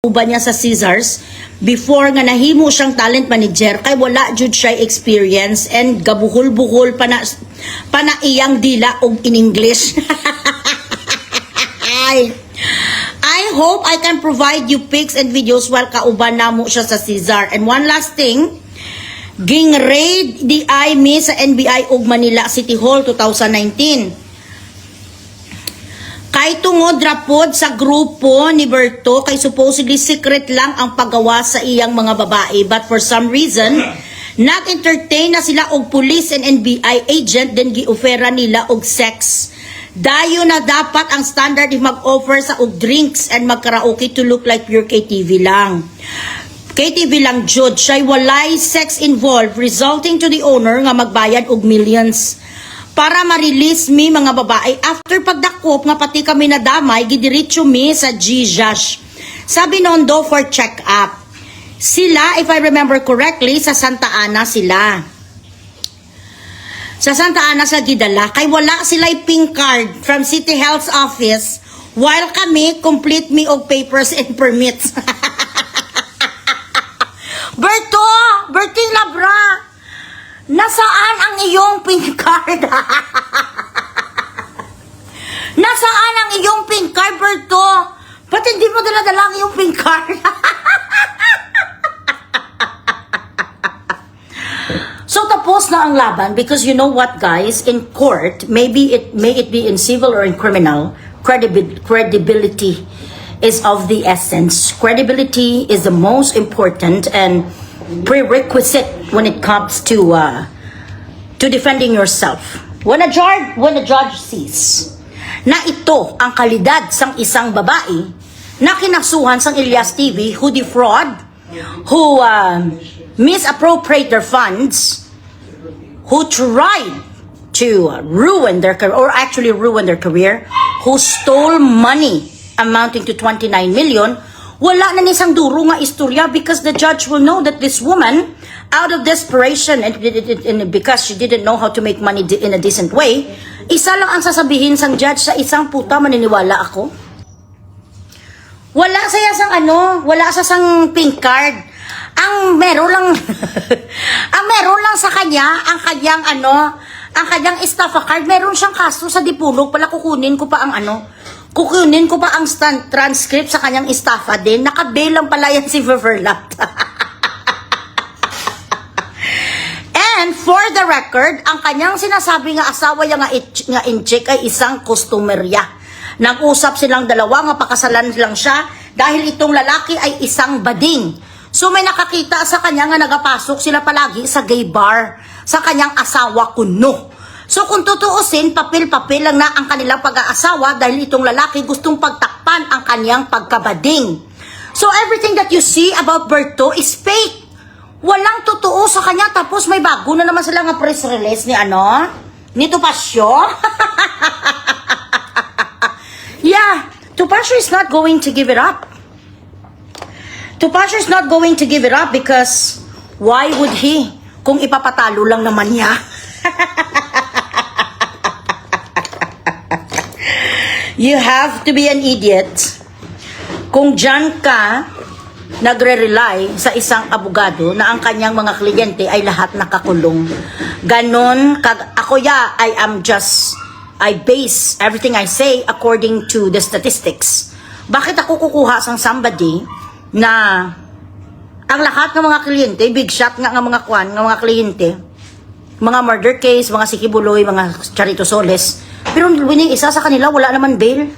uban niya sa Caesars before nga nahimo siyang talent manager kay wala jud siya experience and gabuhol-buhol pa na pa na iyang dila og in English. Ay. I hope I can provide you pics and videos while kauban namo siya sa Caesar. And one last thing, ging raid di ay mi sa NBI ug Manila City Hall 2019. Kay tungod rapod sa grupo ni Berto, kay supposedly secret lang ang paggawa sa iyang mga babae. But for some reason, not entertain na sila og police and NBI agent, then giofera nila og sex. Dayo na dapat ang standard mag-offer sa og drinks and mag-karaoke to look like pure KTV lang. KTV lang jud siya'y walay sex involved resulting to the owner nga magbayad og millions para ma-release mi mga babae after pagdakop nga pati kami nadamay gidiretso mi sa GJash sabi nondo for check up sila if I remember correctly sa Santa Ana sila. Sa Santa Ana sa Gidala. Kay wala sila'y pink card from City Health Office while kami complete me og papers and permits. Berto! Berting Labra! Nasaan ang iyong pink card? Nasaan ang iyong pink card, Berto? Ba't hindi mo dala-dala ang iyong pink card? so tapos na ang laban because you know what guys, in court, maybe it may it be in civil or in criminal, credibi- credibility is of the essence. Credibility is the most important and prerequisite when it comes to uh, to defending yourself. When a judge when a judge sees na ito ang kalidad sang isang babae na kinasuhan sang Elias TV who defraud, who um, misappropriate their funds, who tried to ruin their career or actually ruin their career, who stole money amounting to 29 million, wala na nisang duro nga istorya because the judge will know that this woman, out of desperation and, and- because she didn't know how to make money in a decent way, isa lang ang sasabihin sang judge sa isang puta maniniwala ako. Wala saya sang ano, wala sa sang pink card. Ang meron lang, ang meron lang sa kanya, ang kanyang ano, ang kanyang estafa card, meron siyang kaso sa dipulog, pala kukunin ko pa ang ano, kukunin ko pa ang stand, transcript sa kanyang estafa din, nakabail lang pala yan si Ververlat. And for the record, ang kanyang sinasabi nga asawa niya nga, nga incheck ay isang customerya. Nag-usap silang dalawa nga pakasalan lang siya dahil itong lalaki ay isang bading. So may nakakita sa kanya nga nagapasok sila palagi sa gay bar sa kanyang asawa kuno. So kung tutuusin, papel-papel lang na ang kanilang pag-aasawa dahil itong lalaki gustong pagtakpan ang kanyang pagkabading. So everything that you see about Berto is fake. Walang totoo sa kanya tapos may bago na naman sila nga press release ni ano? Ni Tupasyo? yeah, Tupasyo is not going to give it up. Tupasyo is not going to give it up because why would he? Kung ipapatalo lang naman niya. you have to be an idiot kung dyan ka nagre-rely sa isang abogado na ang kanyang mga kliyente ay lahat nakakulong. Ganon, kag ako ya, I am just, I base everything I say according to the statistics. Bakit ako kukuha sang somebody na ang lahat ng mga kliyente, big shot nga ng mga kwan, ng mga kliyente, mga murder case, mga sikibuloy, mga charito soles. Pero winning isa sa kanila, wala naman bail.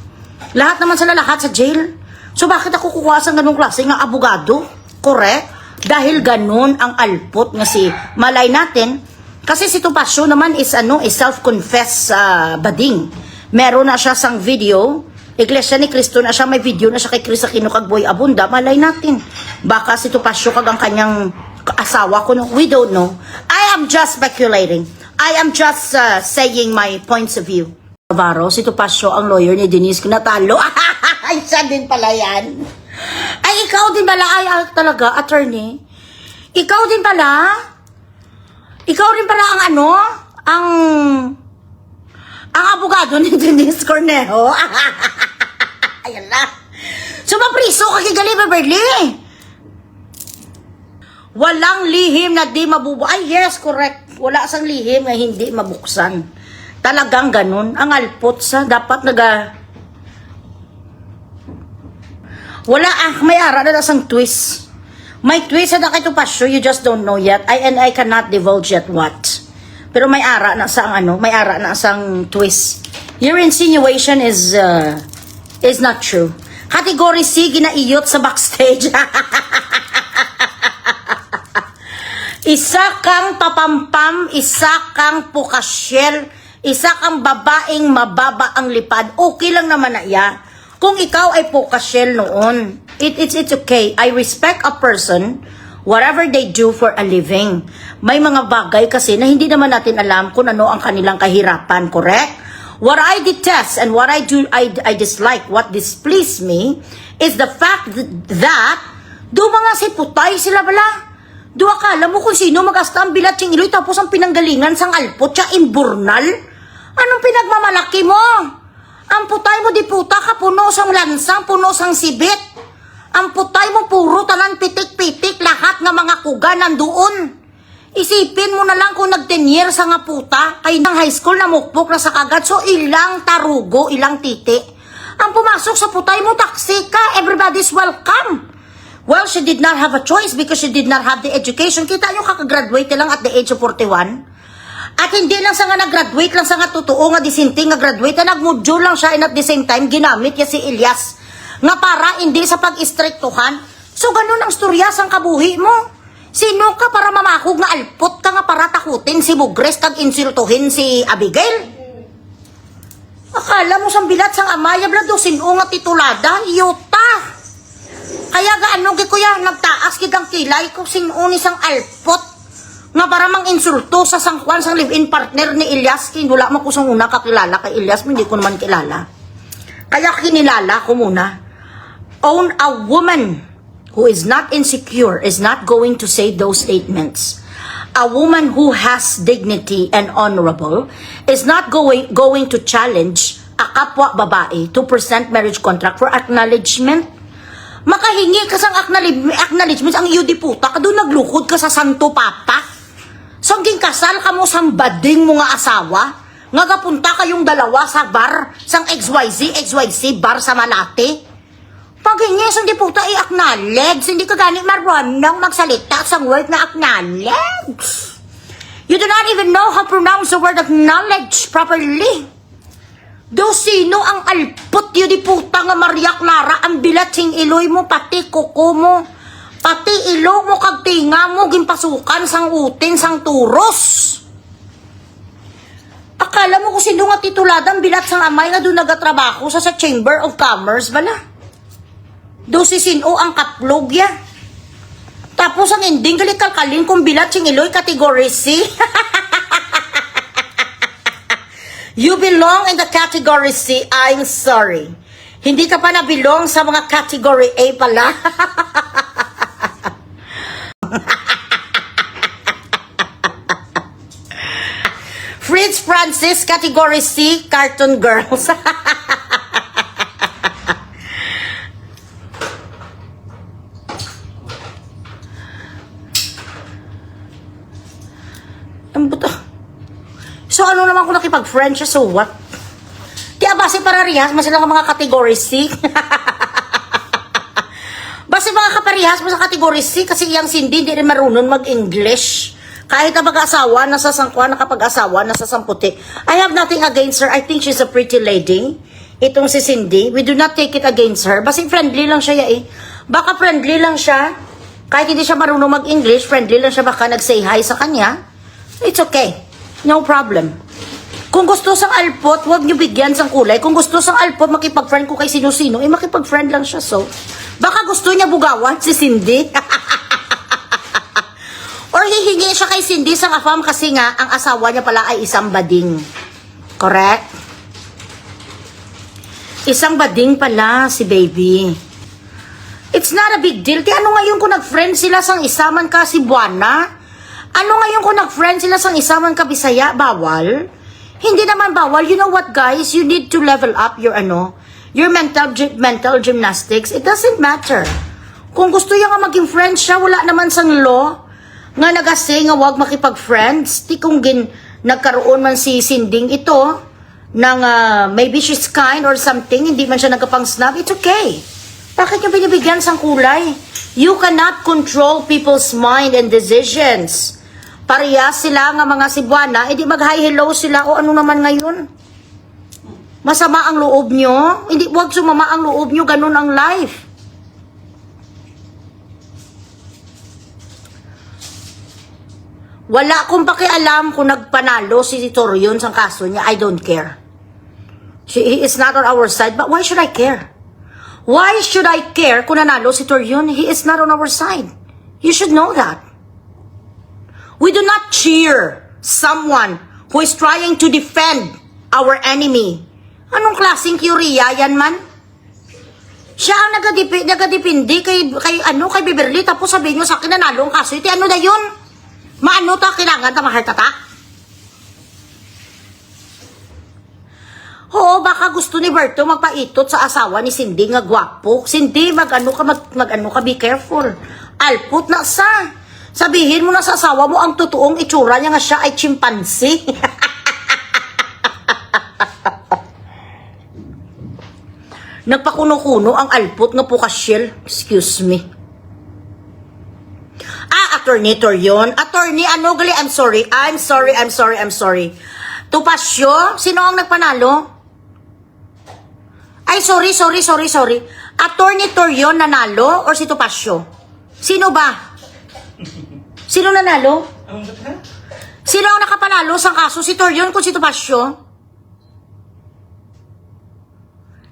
Lahat naman sila lahat sa jail. So bakit ako kukuha sa ganung klase ng abogado? Correct? Dahil ganun ang alpot nga si malay natin. Kasi si Tupasyo naman is ano, is self-confess uh, bading. Meron na siya sang video. Iglesia ni Cristo na siya, may video na siya kay Chris Aquino kag Boy Abunda. Malay natin. Baka si Tupasyo kag ang kanyang asawa ko, no? we don't know. I am just speculating. I am just uh, saying my points of view. Navarro, si Tupasyo ang lawyer ni Denise natalo. Ay, siya din pala yan. Ay, ikaw din pala, ay, ay talaga, attorney. Ikaw din pala? Ikaw rin pala ang ano? Ang... Ang abogado ni Denise Cornejo. Ayan na. Sumapriso ka kay Gali Beverly. Walang lihim na di mabubu. Ay, yes, correct. Wala sang lihim na hindi mabuksan. Talagang ganun. Ang alpot sa dapat naga... Wala ah, may ara na sang twist. May twist na kayo pasyo, you just don't know yet. I and I cannot divulge yet what. Pero may ara na sang ano, may ara na sang twist. Your insinuation is uh, is not true. Category C ginaiyot sa backstage. Isa kang papampam, isa kang pukasyel, isa kang babaeng mababa ang lipad. Okay lang naman na iya. Kung ikaw ay pukasyel noon, it, it's, it's okay. I respect a person, whatever they do for a living. May mga bagay kasi na hindi naman natin alam kung ano ang kanilang kahirapan, correct? What I detest and what I do, I, I dislike, what displease me, is the fact that, do mga si putay sila bala. Do akala mo kung sino magasta ang bilat tapos ang pinanggalingan sang alpot siya imburnal? Anong pinagmamalaki mo? Ang putay mo di puta ka puno sang lansang, puno sang sibit. Ang putay mo puro tanan pitik-pitik lahat ng mga kuga nandoon. Isipin mo na lang kung nag 10 years sa nga puta, kay ng high school na mukpok na sa kagad, so ilang tarugo, ilang titi. Ang pumasok sa putay mo, taksi ka, everybody's welcome. Well, she did not have a choice because she did not have the education. Kita nyo kakagraduate lang at the age of 41. At hindi lang sa nga nag-graduate lang sa nga totoo nga disinting nga graduate na nag-module lang siya and at the same time ginamit niya si Elias nga para hindi sa pag-istriktuhan. So ganun ang storya sang kabuhi mo. Sino ka para mamakog nga alpot ka nga para takutin si Bugres kag insultuhin si Abigail? Akala mo sang bilat sang amaya blado sino nga titulada? Yuta! Kaya gaano gi kuya nagtaas gid ang kilay ko sino ni sang alpot nga para mang insulto sa sangkwan sang live-in partner ni Elias kin wala mo ko sang una kakilala kay Elias hindi ko naman kilala. Kaya kinilala ko muna. Own a woman who is not insecure is not going to say those statements. A woman who has dignity and honorable is not going going to challenge a kapwa babae to present marriage contract for acknowledgement. Makahingi ka sang acknowledge- acknowledgement ang iyo di puta ka doon naglukod ka sa Santo Papa. Sangging kasal ka mo sang bading mo nga asawa. Nga gapunta kayong dalawa sa bar sang XYZ, XYZ bar sa Malate. Pag hingi sang di puta i-acknowledge, hindi ka gani marunong magsalita sang word na acknowledge. You do not even know how to pronounce the word acknowledge properly. Do sino ang alpot yun di puta nga Maria Clara ang bilat sing iloy mo pati kuko mo. Pati ilong mo kag tinga mo gimpasukan sang utin sang turos. Akala mo kung sino nga tituladang bilat sang amay nga doon nagatrabaho sa sa Chamber of Commerce bala. Do si sino ang kaplog ya. Tapos ang ending galit kalkalin kung bilat sing iloy category C. You belong in the category C. I'm sorry. Hindi ka pa nabilong sa mga category A pala. Francis, category C, cartoon girls. Ang buto. So ano naman kung nakipag-friend siya, so what? Di base para rihas, mas sila nga mga category C. base mga kaparihas mo sa category C kasi iyang Cindy hindi rin marunong mag-English. Kahit ang mag-asawa, nasa sangkwa, nakapag-asawa, nasa samputi. I have nothing against her. I think she's a pretty lady. Itong si Cindy, we do not take it against her. Basta friendly lang siya ya eh. Baka friendly lang siya. Kahit hindi siya marunong mag-English, friendly lang siya baka nag-say hi sa kanya. It's okay. No problem. Kung gusto sang alpot, huwag niyo bigyan sang kulay. Kung gusto sang alpot, makipag-friend ko kay sino-sino, eh makipag-friend lang siya. So, baka gusto niya bugawan si Cindy. Or hihingi siya kay Cindy sang afam kasi nga, ang asawa niya pala ay isang bading. Correct? Isang bading pala si baby. It's not a big deal. Di ano ngayon kung nag-friend sila sang isaman ka si Buana? Ano ngayon kung nag-friend sila sang isaman ka Bisaya? Bawal? Hindi naman bawal. You know what guys? You need to level up your ano, your mental, mental gymnastics, it doesn't matter. Kung gusto niya nga maging friends siya, wala naman sang law nga nagasi nga wag makipag-friends. Di kung gin, nagkaroon man si Sinding ito, ng ah, maybe she's kind or something, hindi man siya nagkapang-snap, it's okay. Bakit niyo binibigyan sang kulay? You cannot control people's mind and decisions. Parehas sila nga mga Cebuana, edi mag-hi hello sila o ano naman ngayon. Masama ang loob nyo? Hindi, wag sumama ang loob nyo, ganun ang life. Wala akong pakialam kung nagpanalo si Torion sa kaso niya. I don't care. She, he is not on our side, but why should I care? Why should I care kung nanalo si Torion? He is not on our side. You should know that. We do not cheer someone who is trying to defend our enemy. Anong klaseng Curia yan man? Siya ang nagadipi, nagadipindi kay, kay, ano, kay Beverly, tapos sabihin nyo sa akin nanalo ang kaso. Iti ano na yun? Maano ta, kailangan ta ma-heart attack? Oo, baka gusto ni Berto magpaitot sa asawa ni Cindy nga gwapo. Cindy, mag-ano ka, mag, mag-ano ka, be careful. Alput na sa. Sabihin mo na sa asawa mo ang totoong itsura niya nga siya ay chimpanzee. Nagpakuno-kuno ang alput nga pukasyel. Excuse me. Attorney yon. Attorney, gali? I'm sorry. I'm sorry, I'm sorry, I'm sorry. Tupasyo? Sino ang nagpanalo? Ay, sorry, sorry, sorry, sorry. Attorney Torion nanalo or si Tupasyo? Sino ba? Sino nanalo? Sino ang nakapanalo sa kaso? Si Torion kung si Tupasyo?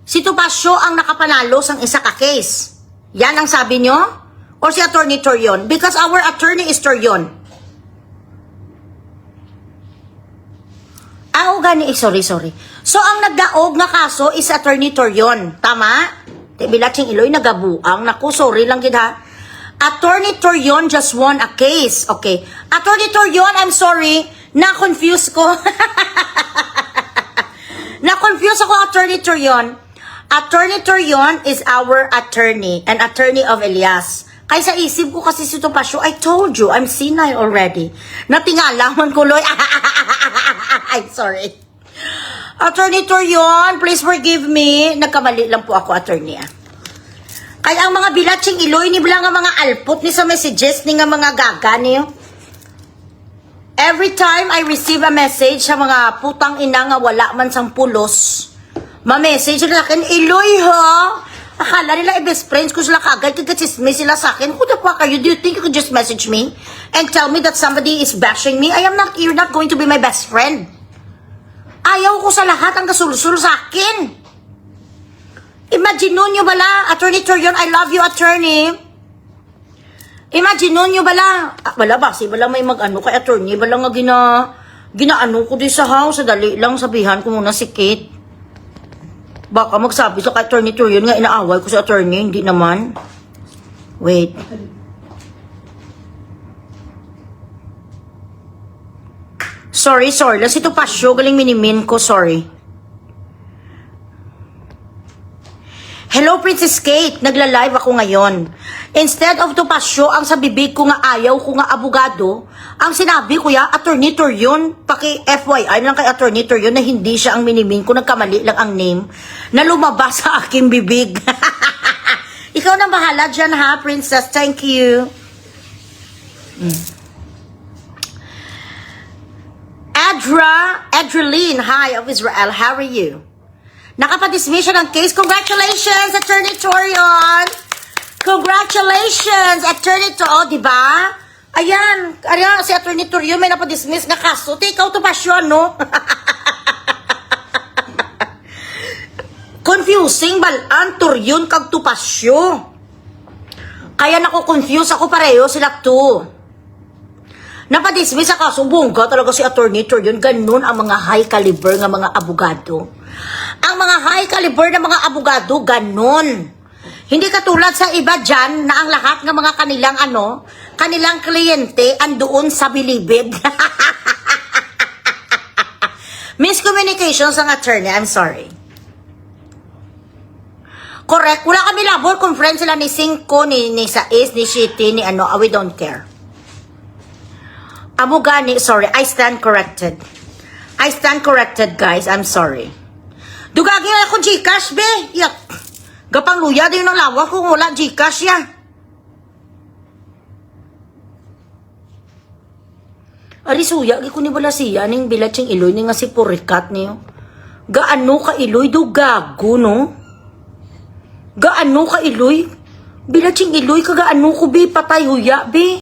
Si Tupasyo ang nakapanalo sa isa ka case. Yan ang sabi nyo? Or si Attorney Torion? Because our attorney is Torion. Ah, gani, eh, sorry, sorry. So, ang nagdaog nga kaso is Attorney Torion. Tama? Te, bilatsing iloy nagabuang. Naku, sorry lang gid ha. Attorney Torion just won a case. Okay. Attorney Torion, I'm sorry. Na-confuse ko. Na-confuse ako, Attorney Torion. Attorney Torion is our attorney, an attorney of Elias. Kaya sa isip ko kasi si Topasyo, I told you, I'm senile already. Natingalaman ko, Loy. I'm sorry. Attorney Torion, please forgive me. Nagkamali lang po ako, attorney. ah. Kaya ang mga bilatsing iloy ni bilang nga mga alput ni sa messages ni nga mga gaga niyo. Every time I receive a message sa mga putang ina nga wala man sang pulos, ma-message nila akin, Iloy ha! Akala nila eh, best friends ko sila kagad, kagkachismis sila sa akin. Who the fuck are you? Do you think you could just message me and tell me that somebody is bashing me? I am not, you're not going to be my best friend. Ayaw ko sa lahat ang kasulsul sa akin. Imagine nyo bala, Attorney Torion, I love you, attorney. Imagine nyo bala, ah, bala ba, si bala may mag-ano kay attorney, bala nga gina, ginaano ko di sa house, dali lang sabihan ko muna si Kate. Baka magsabi sa attorney Torion nga inaaway ko si attorney, hindi naman. Wait. Sorry, sorry. Lang si Tupasyo, galing minimin ko, sorry. Hello, Princess Kate. Nagla-live ako ngayon. Instead of Tupasyo, ang sa bibig ko nga ayaw ko nga abogado, ang sinabi ko ya, Attorney Torion, paki FYI lang kay Attorney Torion na hindi siya ang minimin ko, nagkamali lang ang name, na lumabas sa aking bibig. Ikaw na bahala dyan ha, Princess. Thank you. Adra, Adreline, hi, of Israel. How are you? Nakapadismiss siya ng case. Congratulations, Attorney Torion! Congratulations, Attorney Torion. Oh, di ba? Ayan, ayan, si Attorney Torion may napadismiss na kaso. Te, ikaw to pasyon, no? Confusing balaan, Torion, kag tupasyo. Kaya nako confuse ako pareho sila to. Napadismiss sa kaso, bongga talaga si attorney Torion. Ganun ang mga high caliber nga mga abogado. Ang mga high caliber na mga abogado, ganun. Hindi katulad sa iba dyan na ang lahat ng mga kanilang ano, kanilang kliyente andoon sa bilibid. Miscommunication sa attorney, I'm sorry. Correct. Wala kami labor kung friends sila ni Cinco, ni, ni Sais, ni Shitty, ni ano. ah, We don't care. Amo gani, sorry. I stand corrected. I stand corrected, guys. I'm sorry. Dugagi ako Gcash, be. Yak. Gapang luya din ng lawa kung wala Gcash ya. Ari suya, gi ko ni siya, ning bilat siyang iloy, ni nga si purikat niyo. Gaano ka iloy, do gago, no? Gaano ka iloy? Bilat siyang iloy, ka gaano ko, be, patay huya, be.